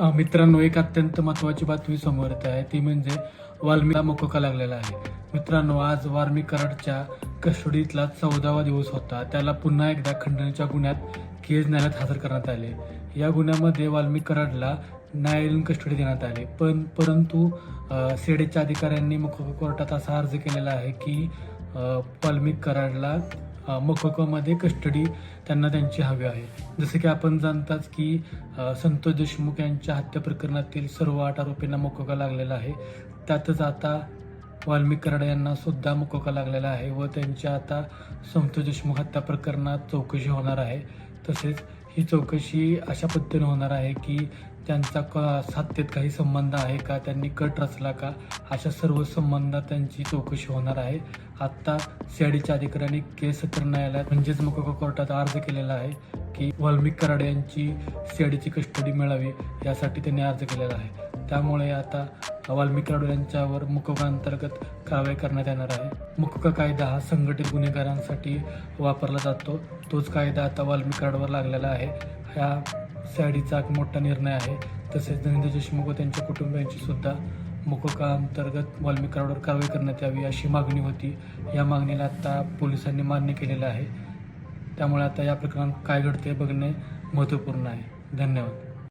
मित्रांनो एक अत्यंत महत्त्वाची बातमी समोर येत आहे. ती म्हणजे वाल्मीला मोकोका लागलेला आहे. मित्रांनो आज वाल्मी कराडच्या कस्टडीतला चौदावा दिवस होता. त्याला पुन्हा एकदा खंडणीच्या गुन्ह्यात केज न्यायालयात हजर करण्यात आले. या गुन्ह्यामध्ये वाल्मी कराडला न्यायालयीन कस्टडी देण्यात आली. पण परंतु सेडेच्या अधिकाऱ्यांनी मोकोका कोर्टात असा अर्ज केलेला आहे की वाल्मिक कराडला अ, कस्टडी त्यांना त्यांची हवी आहे. जसं की आपण जाणताच की संतोष देशमुख यांच्या हत्या प्रकरणातील सर्व आठ आरोपींना मोकोका लागलेला आहे. त्यातच आता वाल्मिक कराड यांना सुद्धा मोकोका लागलेला आहे व त्यांच्या आता संतोष देशमुख हत्या प्रकरणात चौकशी होणार आहे. तसेच ही चौकशी अशा पद्धतीने होणार आहे की त्यांचा क सत्तेत काही संबंध आहे का? त्यांनी कट रचला का? अशा सर्व संबंधात त्यांची चौकशी होणार आहे. आत्ता सीआयडीच्या अधिकाऱ्यांनी केस सत्र न्यायालयात म्हणजेच मोकोका कोर्टात अर्ज केलेला आहे की वाल्मिक कराड यांची सीआयडीची कस्टडी मिळावी यासाठी त्यांनी अर्ज केलेला आहे. त्यामुळे आता वाल्मिक राडू यांच्यावर मुकोका अंतर्गत कारवाई करण्यात येणार आहे. मुकोका कायदा हा संघटित गुन्हेगारांसाठी वापरला जातो. तोच कायदा आता वाल्मिक राडूवर लागलेला आहे. ह्या सॅडीचा एक मोठा निर्णय आहे. तसेच धनंजय देशमुख व त्यांच्या कुटुंबियांची सुद्धा मुकोका अंतर्गत वाल्मिक राडूवर कारवाई करण्यात यावी अशी मागणी होती. या मागणीला आता पोलिसांनी मान्य केलेलं आहे. त्यामुळे आता या प्रकरणात काय घडते बघणे महत्त्वपूर्ण आहे. धन्यवाद.